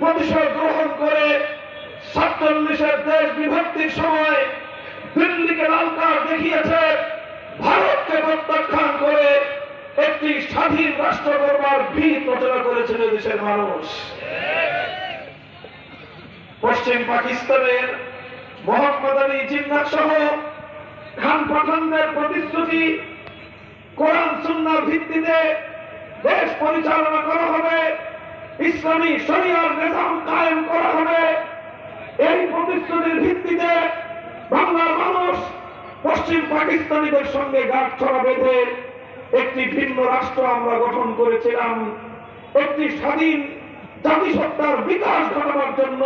প্রতিশোধ গ্রহণ করে সাতচল্লিশের দেশ বিভক্তির সময় দিল্লিকে লাল কার্ড দেখিয়েছে। ভারতকে প্রত্যাখ্যান করে একটি স্বাধীন রাষ্ট্র করবার ভিত রচনা করেছিল দেশের মানুষ। পশ্চিম পাকিস্তানের মোহাম্মদ আলী জিন্নাত সহ খান পাঠানদের প্রতিশ্রুতি কোরআন সুন্নার ভিত্তিতে দেশ পরিচালনা করা হবে। ইসলামী শরিয়ার নিজাম কায়েম করা হবে। এই প্রতিশ্রুতির ভিত্তিতে বাংলার মানুষ পশ্চিম পাকিস্তানিদের সঙ্গে গাঁট ছড়া বেঁধে একটি ভিন্ন রাষ্ট্র আমরা গঠন করেছিলাম। একটি স্বাধীন জাতিসত্তার বিকাশ ঘটানোর জন্য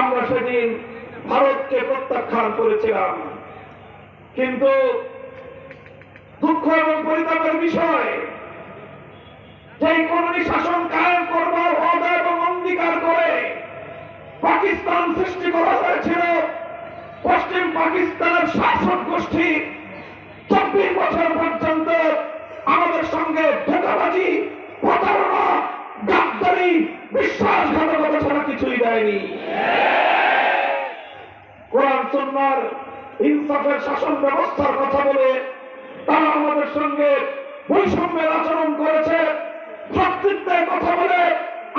আমরা সেদিন ভারতকে প্রত্যাখ্যান করেছিলাম। কিন্তু দুঃখ এবং পরিতাপের বিষয় যে কলোনি শাসন কায়েম করবার ওয়াদা এবং অঙ্গীকার করে পাকিস্তান সৃষ্টি করা হয়েছিল, পশ্চিম পাকিস্তানের শাসক গোষ্ঠী চব্বিশ বছর পর্যন্ত আমাদের সঙ্গে ধোকাবাজি, প্রতারণা, গাদ্দারি, বিশ্বাসঘাতকতা ছাড়া কিছুই দেয়নি। কোরআন সুন্নার ইনসাফের শাসন ব্যবস্থার কথা বলে তারা আমাদের সঙ্গে বৈষম্যের আচরণ করেছে। ভ্রাতৃত্বের কথা বলে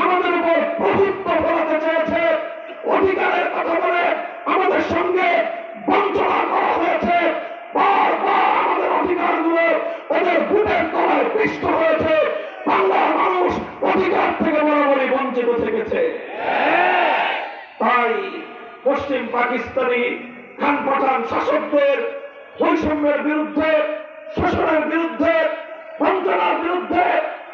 আমাদের উপর প্রভুত্ব ফলাতে চেয়েছে। অধিকারের কথা বলে আমাদের সঙ্গে বঞ্চনা করা হয়েছে। পশ্চিম পাকিস্তানি খান শাসকদের বৈষম্যের বিরুদ্ধে, শোষণের বিরুদ্ধে, বঞ্চনার বিরুদ্ধে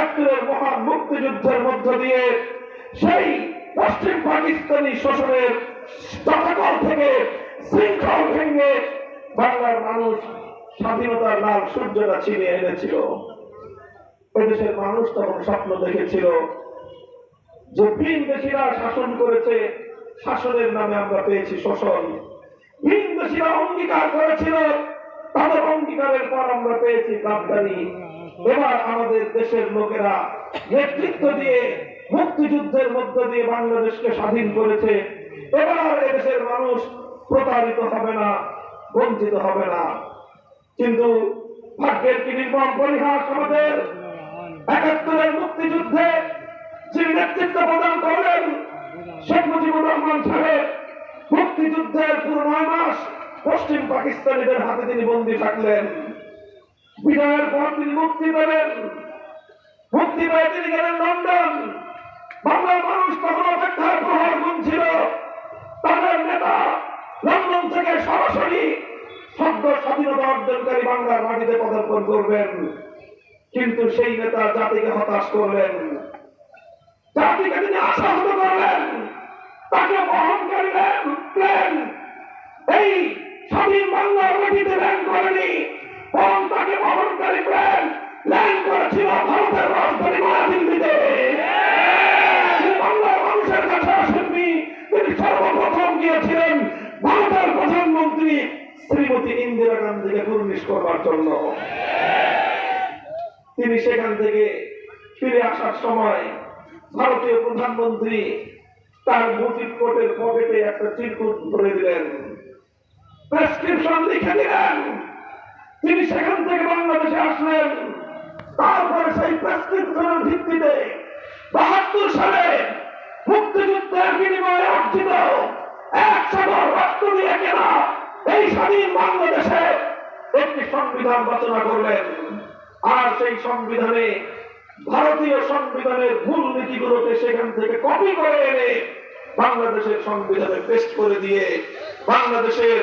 একাত্তরের মহান মুক্তিযুদ্ধের মধ্য দিয়ে সেই পশ্চিম পাকিস্তানি শোষণের চটাকল থেকে শৃঙ্খল ভেঙে বাংলার মানুষ স্বাধীনতার লাল সূর্যটা ছিনিয়ে এনেছিল। এদেশের মানুষ তখন স্বপ্ন দেখেছিল যে ভিন দেশিরা শাসন করেছে, শাসনের নামে আমরা পেয়েছি শোষণ। ভিন দেশিরা অঙ্গীকার করেছিল তাদের অঙ্গীকারের পর আমরা পেয়েছি গাদ্দারি এবার আমাদের দেশের লোকেরা নেতৃত্ব দিয়ে মুক্তিযুদ্ধের মধ্য দিয়ে বাংলাদেশকে স্বাধীন করেছে। এবার এদেশের মানুষ প্রতারিত হবে না, বঞ্চিত হবে না। কিন্তু ভাগ্যের কি নির্মম পরিহাস আমাদের? একাত্তরের মুক্তিযুদ্ধে যিনি নেতৃত্ব প্রদান করলেন, শেখ মুজিবুর রহমান সাহেব, মুক্তিযুদ্ধের পুরো নয় মাস পশ্চিম পাকিস্তানিদের হাতে তিনি বন্দী থাকলেন। বিজয়ের পর তিনি মুক্তি পেলেন মুক্তি পেয়ে তিনি গেলেন লন্ডন। বাংলার মানুষ তখন অপেক্ষার প্রহর গুনছিল। তাদের নেতা লন্ডন থেকে সরাসরি শব্দ স্বাধীনতা অর্জনকারী বাংলার মাটিতে পদার্পণ করবেন। কিন্তু সেই নেতা জাতিকে হতাশ করলেন। জাতিকে তিনি আশাহত করলেন। তাকে বহনকারী প্লেন, এই স্বাধীন বাংলার মাটিতে ল্যান্ড করেনি। বরং তাকে বহনকারী প্লেন ল্যান্ড করেছিল ভারতের রাজধানী নয়াদিল্লিতে বাংলার মানুষের কাছে আসেননি, তিনি সর্বপ্রথম গিয়েছিলেন ভারতের প্রধানমন্ত্রী শ্রীমতী ইন্দিরা গান্ধীকে কুর্নিশ করবার জন্য। তিনি সেখান থেকে ফিরে আসার সময় ভারতীয় প্রধানমন্ত্রী তার মুজিব কোর্টের পকেটে একটা চিরকুট ধরে দিলেন। প্রেসক্রিপশন লিখে দিলেন তিনি সেখান থেকে বাংলাদেশে আসলেন। তারপরে সেই প্রেসক্রিপশনের ভিত্তিতে বাহাত্তর সালে মুক্তিযুদ্ধের বিনিময়ে অর্জিত এক রক্ত দিয়ে কেনা এই স্বাধীন বাংলাদেশে একটি সংবিধান রচনা করলেন। আর সেই সংবিধানে, ভারতীয় সংবিধানের ভুল নীতিগুলোকে সেখান থেকে কপি করে এনে বাংলাদেশের সংবিধানে পেস্ট করে দিয়ে বাংলাদেশের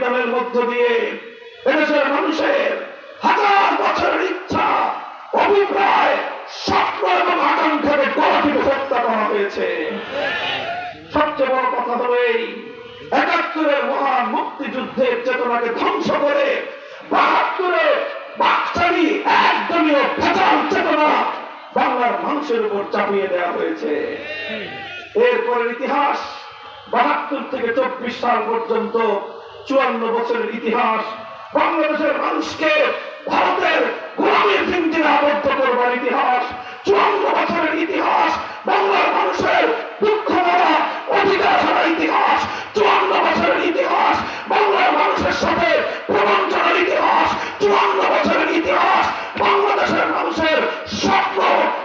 সংবিধানের মধ্য দিয়ে এদেশের মানুষের হাজার বছরের ইচ্ছা, অভিপ্রায়, স্বপ্ন এবং আকাঙ্ক্ষাকে গলাটিতে হত্যা করা হয়েছে। সবচেয়ে বড় কথা হলো এই একাত্তরের মহান মুক্তিযুদ্ধের চেতনাকে ধ্বংস করে বাহাত্তরে বাকশালী একদমীয় ভেজাল চেতনা বাংলার মানুষের উপর চাপিয়ে দেওয়া হয়েছে। এরপরের ইতিহাস বাহাত্তর থেকে চব্বিশ সাল পর্যন্ত চুয়ান্ন বছরের ইতিহাস বাংলাদেশের মানুষকে ভারতের গোলামীর ভিন্দিরে আবদ্ধ করবার ইতিহাস, চুয়ান্ন বছরের ইতিহাস, বাংলার মানুষের দুঃখ ভরা অধিকার হারা ইতিহাস, চুয়ান্ন বছরের ইতিহাস, বাংলার মানুষের সাথে প্রবঞ্চনার ইতিহাস, চুয়ান্ন বছরের ইতিহাস, বাংলাদেশের মানুষের স্বপ্ন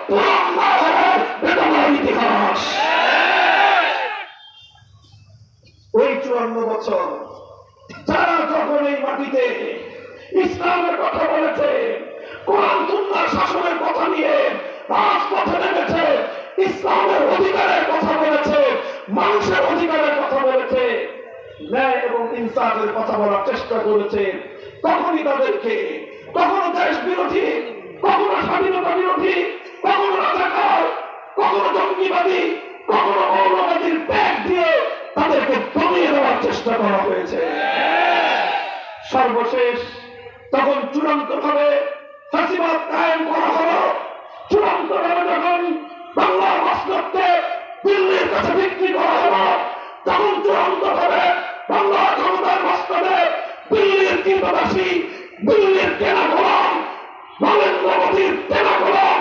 পূরণ না হওয়ার বেদনার ইতিহাস। ওই চুয়ান্ন বছর যারা যখন এই মাটিতে ইসলামের কথা বলেছে, কোরআন সুন্নাহর শাসনের কথা নিয়ে রাজপথে নেমেছে, ইসলামের অধিকারের কথা বলেছে, মানুষের অধিকারের কথা বলেছে, ন্যায় এবং ইনসাফের কথা বলার চেষ্টা করেছে তখনই তাদেরকে, কখনো দেশ বিরোধী, কখনো স্বাধীনতা বিরোধী, কখনো রাজাকার, কখনো জঙ্গিবাদী, কখনো মৌলবাদীর ব্যাগ দিয়ে তাদেরকে দমিয়ে দেওয়ার চেষ্টা করা হয়েছে। সর্বশেষ তখন চূড়ান্ত ভাবে ফাঁসিবাদ কায়েম করা হলো। চূড়ান্ত ভাবে যখন বাংলার মসনদকে দিল্লির কাছে বিক্রি করা হলো, তখন চূড়ান্ত ভাবে বাংলার ক্ষমতার মসনদে দিল্লির কীর্তবাসী দিল্লির কেনা গোলাম, নরেন্দ্র মোদীর কেনা গোলাম,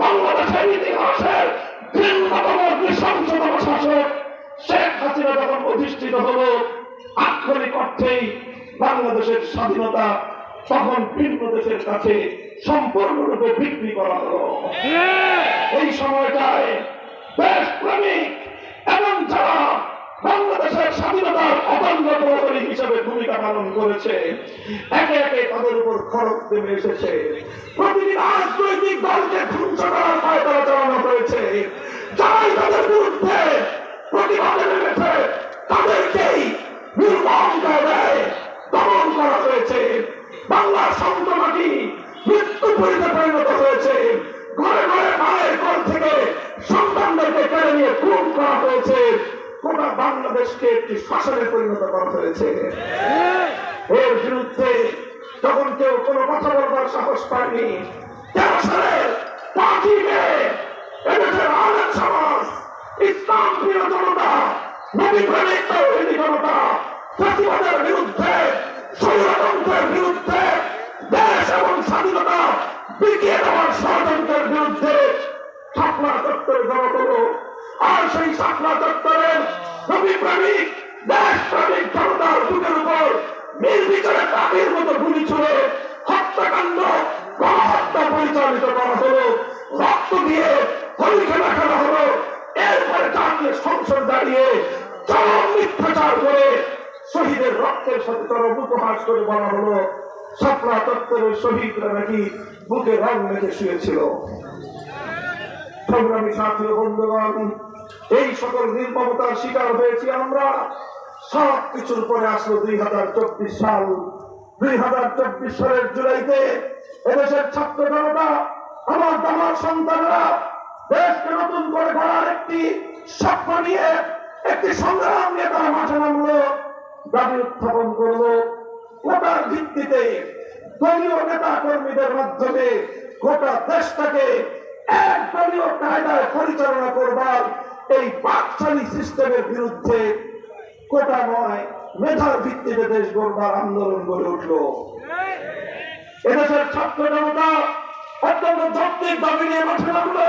বাংলাদেশের ইতিহাসের ঘৃণ্যতম নৃশংসতম শাসক হাসিনা যখন অধিষ্ঠিত হলো আক্ষরিক অর্থেই বাংলাদেশের স্বাধীনতা তখন ভিন্ন দেশের কাছে সম্পূর্ণরূপে বিক্রি করা হলো। এই সময়টায় দেশপ্রেমিক এবং যারা বাংলাদেশের স্বাধীনতার অবাঙ্গ প্রহরী হিসেবে ভূমিকা পালন করেছে একে একে তাদের উপর খরচ নেমে এসেছে। প্রতিটি রাজনৈতিক দলকে ধ্বংস করার পায়তারা চালানো হয়েছে। যারাই তাদের বিরুদ্ধে প্রতিবাদে নেমেছে তাদেরকেই নির্মম দেয় দমন করা হয়েছে বাংলার সন্তমাটি মৃত্যু পরিতে পরিণত হয়েছে ঘরে ঘরে মায়ের কোল থেকে সন্তানদেরকে কেড়ে নিয়ে খুন করা হয়েছে গোটা বাংলাদেশকে একটি শাসনে পরিণত করা হয়েছে এর বিরুদ্ধে তখন কেউ কোনো কথা বলবার সাহস পায়নি। তেরো সালের পাঁচই মে ইসলাম প্রিয় জনতা নবী প্রেমিক তৌহিদি জনতা, প্রতিবাদের বিরুদ্ধে, স্বৈরতন্ত্রের বিরুদ্ধে, দেশ এবং স্বাধীনতা বিকিয়ে দেওয়ার ষড়যন্ত্রের বিরুদ্ধে শাপলা চত্বরে জড়ো করো। আর সেই শাপলা চত্বরের নবী প্রেমিক দেশ প্রেমিক জনতার বুকের উপর নির্বিচারে তাদের মতো গুলি ছুড়ে হত্যাকাণ্ড গণহত্যা পরিচালিত করা হলো। রক্ত দিয়ে হোলি খেলা খেলা হলো। এরপরে জাতীয় সংসদ দাঁড়িয়ে চরম মিথ্যাচার করে শহীদের রক্তের সাথে চরম উপহাস করে বলা হলো সাপলা তত্ত্বের শহীদরা নাকি বুকে রং মেখে শুয়েছিল। সংগ্রামী সাথী বন্ধুগণ, এই সকল নির্মমতার শিকার হয়েছি আমরা। সব কিছুর পরে আসলো দুই হাজার চব্বিশ সাল। দুই হাজার চব্বিশ সালের জুলাইতে এদেশের ছাত্র জনতা, আমার দামার সন্তানরা দেশকে নতুন করে গড়ার একটি স্বপ্ন নিয়ে, একটি সংগ্রাম নিয়ে তারা মাঠে নামলো, দাবি উত্থাপন করল। কোটার ভিত্তিতে দলীয় নেতা কর্মীদের মাধ্যমে গোটা দেশটাকে এক দলীয় কায়দায় পরিচালনা করবার এই বাকশালী সিস্টেমের বিরুদ্ধে কোটা নয়, মেধার ভিত্তিতে দেশ গড়বার আন্দোলন গড়ে উঠল। এদেশের ছাত্র জনতা অত্যন্ত যত্নের দাবি নিয়ে মাঠে নামলো।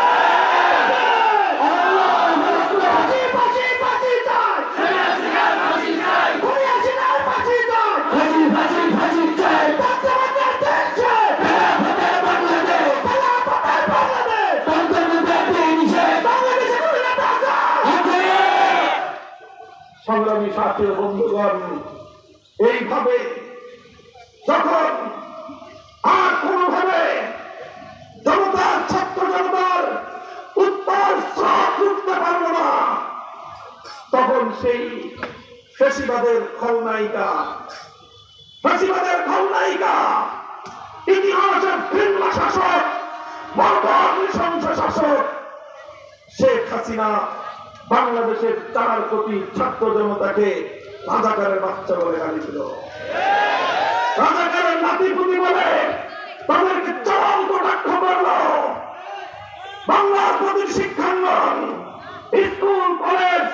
সাথী বন্ধুগণ, এইভাবে যখন আর কোনোভাবে জনতার ছাত্র জনতার উত্তর স্রোত রুখতে পারব না, তখন সেই ফেসিবাদের খলনায়িকা ফেসিবাদের খলনায়িকা, ইতিহাসের ভিন্ন শাসক নৃশংস শাসক শেখ হাসিনা বাংলাদেশের চার কোটি ছাত্র জনতাকে রাজাকারের বাচ্চা বলে গালি দিল রাজাকারের নাতিপুতি বলে তাদেরকে চরম কটাক্ষ করল। বাংলার প্রতি শিক্ষাঙ্গন, স্কুল, কলেজ,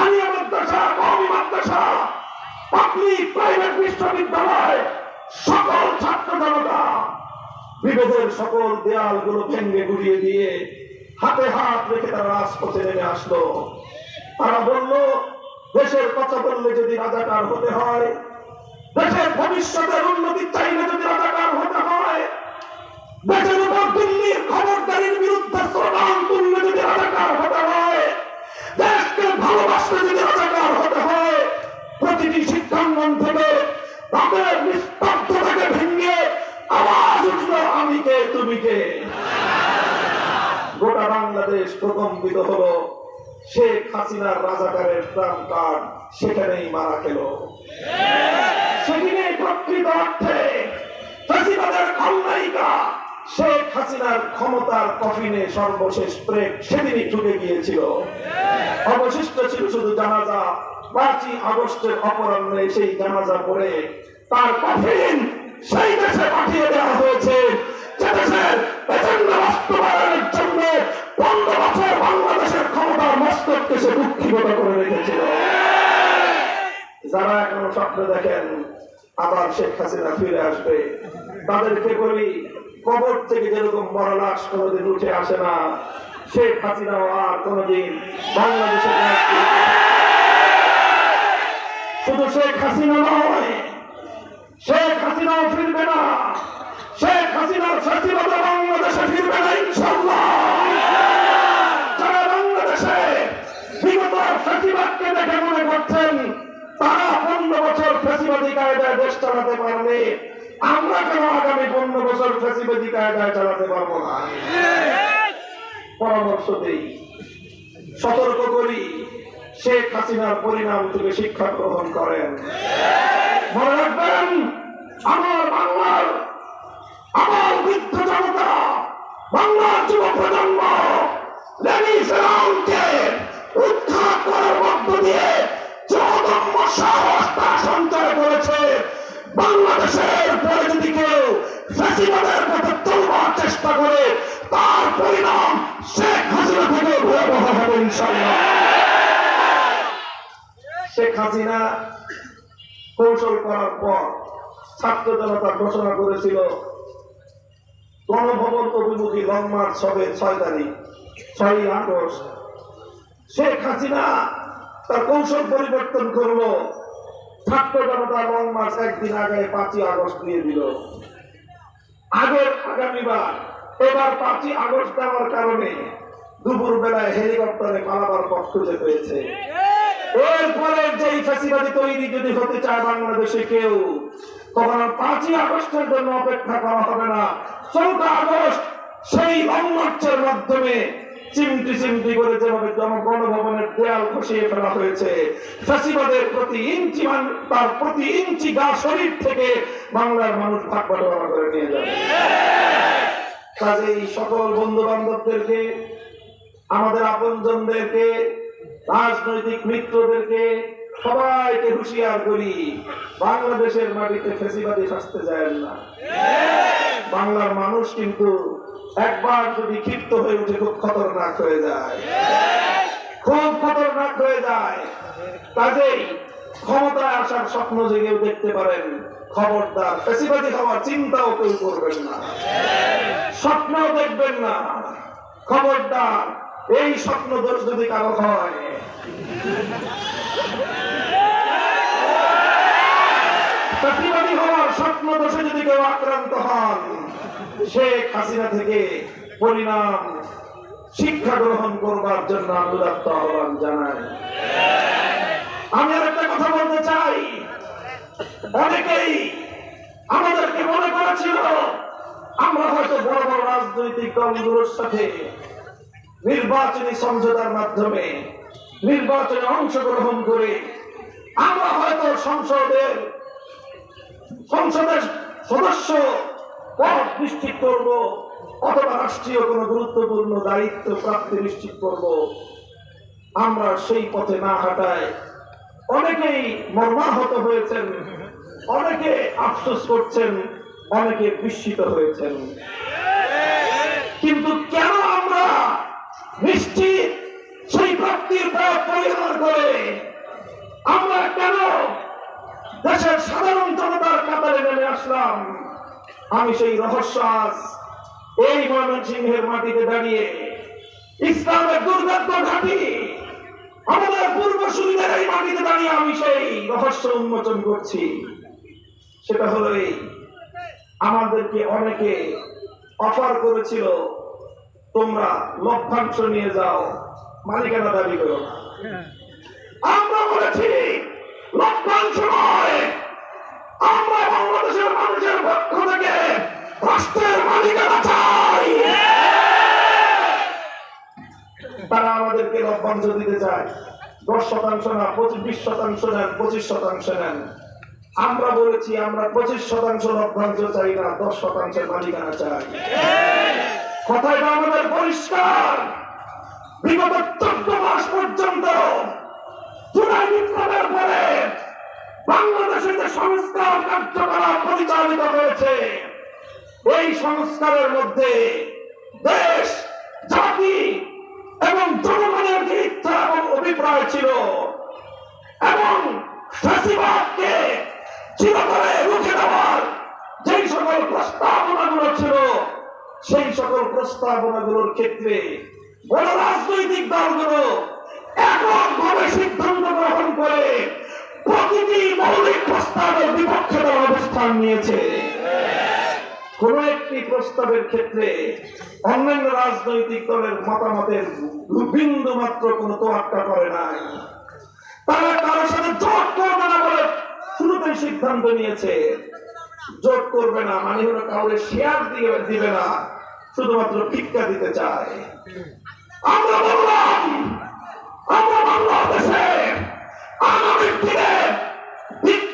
আলিয়া মাদ্রাসা কমি মাদ্রাসা, পাবলিক, প্রাইভেট বিশ্ববিদ্যালয়, সকল ছাত্র জনতা বিভেদের সকল দেয়ালগুলো ভেঙে গুড়িয়ে দিয়ে হাতে হাত রেখে তারা রাজপথে নেমে আসলো। তারা বলল, দেশের কথা বললে যদি রাজাকার হতে হয়, দেশের ভবিষ্যতের উন্নতি চাইলে যদি রাজাকার হতে হয়, দেশের উপর দিল্লির খবরদারির বিরুদ্ধে স্লোগান তুললে যদি রাজাকার হতে হয়, দেশকে ভালোবাসলে যদি রাজাকার হতে হয়, প্রতিটি শিক্ষাঙ্গন থেকে তাদের নিস্তব্ধতাকে ভেঙে আওয়াজ উঠল, আমি কে, তুমি কে? বাংলাদেশ প্রকম্পিত হলো। শেখ হাসিনার রাজাকারের প্রাণ কার্ড সেখানেই মারা গেল। সেদিনে প্রকৃত অর্থে শেখ হাসিনার ক্ষমতার কফিনে সর্বশেষ ব্রেক সেদিনই ঢুকে গিয়েছিল। অবশিষ্ট ছিল শুধু জানাজা। পাঁচই আগস্টের অপরাহ্নে সেই জানাজা পড়ে তার কফিন সেই দেশে পাঠিয়ে দেওয়া হয়েছে। যে দেশের পনেরো বছর বাংলাদেশের ক্ষমতার মস্তককে সে দুঃখীভূত করে রেখেছিল যারা এখনও স্বপ্ন দেখেন, আবার শেখ হাসিনা ফিরে আসবে। তাদেরকে বলি, কবর থেকে যেরকম বড় কোনোদিন উঠে আসে না, শেখ হাসিনাও আর কোনোদিন রাজনীতি- শুধু শেখ হাসিনা নয়, শেখ হাসিনাও ফিরবে না। শেখ হাসিনার সচিবতা বাংলাদেশে ফিরবে না ইনশাল্লাহ যারা বাংলাদেশে বিগত ফেসিবাদকে দেখে মনে করছেন তারা পনেরো বছর ফেসিবাদী কায়দায় দেশ চালাতে পারবে? আমরা কেন আগামী পনেরো বছর ফেসিবাদী কায়দায় চালাতে পারব না? পরামর্শ দেই। সতর্ক করি। শেখ হাসিনার পরিণাম থেকে শিক্ষা গ্রহণ করেন। মনে রাখবেন, আমার বাংলার, আমার বৃদ্ধ জনতা, বাংলার যুব প্রজন্ম লেনি ফেরাউনকে উৎখাত করার মধ্য দিয়ে সঞ্চয় করেছে বাংলাদেশের পরে যদি চেষ্টা করে তার পরিণাম শেখ হাসিনা থেকে ভয়াবহ হবে কৌশল করার পর ছাত্র জনতা ঘোষণা করেছিল, গণভবন অভিমুখী লং মার্চ হবে ছয় তারিখ, ছয়ই আগস্ট। শেখ হাসিনা তার কৌশল পরিবর্তন করল। ছাত্র জনতা লং মার্চ একদিন আগে পাঁচই আগস্ট দিয়ে দিল। আগের আগামীবার, এবার পাঁচই আগস্ট দেওয়ার কারণে দুপুর বেলায় হেলিকপ্টারে পালাবার পথ খুঁজে পেয়েছে। এরপরে যেই ফ্যাসিবাদী তৈরি যদি হতে চায় বাংলাদেশে কেউ, তখন পাঁচই আগস্টের জন্য অপেক্ষা করা হবে না। চৌঠা আগস্ট সেই লংমার্চের মাধ্যমে চিমটি চিমটি করে যেভাবে গণভবনের দেয়াল খসিয়ে ফেলা হয়েছে, ফ্যাসিবাদের প্রতি ইঞ্চি তার প্রতি ইঞ্চি গা শরীর থেকে বাংলার মানুষ ভাগ বাটোয়ারা করে নিয়ে যাবে। কাজেই সকল বন্ধু বান্ধবদেরকে আমাদের আপনজনদেরকে, রাজনৈতিক মিত্রদেরকে সবাইকে হুঁশিয়ার করি, বাংলাদেশের মাটিতে ফেসিবাদী শাস্তে যায় না। বাংলার মানুষ কিন্তু একবার যদি ক্ষিপ্ত হয়ে উঠে খুব খতরনাক হয়ে যায়। খুব খতরনাক হয়ে যায়। কাজেই ক্ষমতায় আসার স্বপ্ন জেগেও দেখতে পারেন, খবরদার চিন্তাও কেউ করবেন না। স্বপ্নও দেখবেন না। খবরদার, এই স্বপ্ন দোষ যদি কারও হয় হওয়ার স্বপ্ন দোষে যদি কেউ আক্রান্ত হন শেখ হাসিনা থেকে পরিণাম শিক্ষা গ্রহণ করবার জন্য আনুদাত্ত আহ্বান জানাই আমি আর একটা কথা বলতে চাই। অনেকেই আমাদেরকে মনে করেছিল, আমরা হয়তো বড় বড় রাজনৈতিক দলগুলোর সাথে নির্বাচনী সমঝোতার মাধ্যমে নির্বাচনে অংশগ্রহণ করে আমরা হয়তো সংসদের সংসদের সদস্য পদ নিশ্চিত করব, অথবা রাষ্ট্রীয় কোনো গুরুত্বপূর্ণ দায়িত্ব প্রাপ্তি নিশ্চিত করব। আমরা সেই পথে না হাঁটায় অনেকেই মর্মাহত হয়েছেন, অনেকে আফসোস করছেন, অনেকে বিস্মিত হয়েছেন। কিন্তু কেন আমরা নিশ্চিত সেই প্রাপ্তির পথ পরিহার করে? আমরা কেন দেশের সাধারণ জনতার কাতারে নেমে আসলাম? আমি সেই রহস্য এই ময়মনসিংহের মাটিতে দাঁড়িয়ে ইসলামের দুর্ভাগ্য ঘাটি, আমাদের পূর্বসূরীদের এই মাটিতে দাঁড়িয়ে আমি সেই রহস্য উন্মোচন করছি। সেটা হলো এই, আমাদেরকে অনেকে অফার করেছিল, তোমরা লভ্যাংশ নিয়ে যাও, মালিকানা দাবি করো আমরা বলেছি, লভ্যাংশ নয়। আমরা বাংলাদেশের মানুষের পক্ষ থেকে রাষ্ট্রের মালিকানা চাই। তারা আমাদেরকে লভ্যাংশ দিতে চায়। দশ শতাংশ না বিশ শতাংশ নেন, পঁচিশ শতাংশ নেন। আমরা বলেছি, আমরা পঁচিশ শতাংশ লভ্যাংশ চাই না, দশ শতাংশের মালিকানা চাই। কথাটা আমাদের পরিষ্কার। বিগত চোদ্দ মাস পর্যন্ত পরে বাংলাদেশে যে সংস্কার কার্যকলাপ পরিচালিত হয়েছে, এই সংস্কারের মধ্যে দেশ, জাতি এবং জনগণের যে ইচ্ছা এবং অভিপ্রায় ছিল এবং ফাঁসিবাদকে চিরতরে রুখে দেওয়ার যেই সকল প্রস্তাবনাগুলো ছিল, সেই সকল প্রস্তাবনাগুলোর ক্ষেত্রে বড় রাজনৈতিক দলগুলো এককভাবে সিদ্ধান্ত গ্রহণ করে প্রতিটি মৌলিক প্রস্তাবের বিপক্ষে তারা অবস্থান নিয়েছে। কোন একটি প্রস্তাবের ক্ষেত্রে অন্যান্য রাজনৈতিক দলের মতামতের বিন্দু মাত্র কোন তোয়াক্কা করে নাই। তারা কারোর সাথে জোট করবে না বলে শুরুতেই সিদ্ধান্ত নিয়েছে। জোট করবে না মানে হলো কাউরে শেয়ার দিয়ে দিবে না, শুধুমাত্র ভিক্ষা দিতে চায়। আমরা বললাম, আমরা বাংলাদেশে আগামী দিনে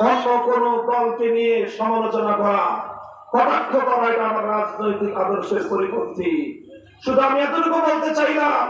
অন্য কোন দলকে নিয়ে সমালোচনা করা, কটাক্ষ করা, এটা আমার রাজনৈতিক আদর্শের পরিপন্থী। শুধু আমি এতটুকু বলতে চাইলাম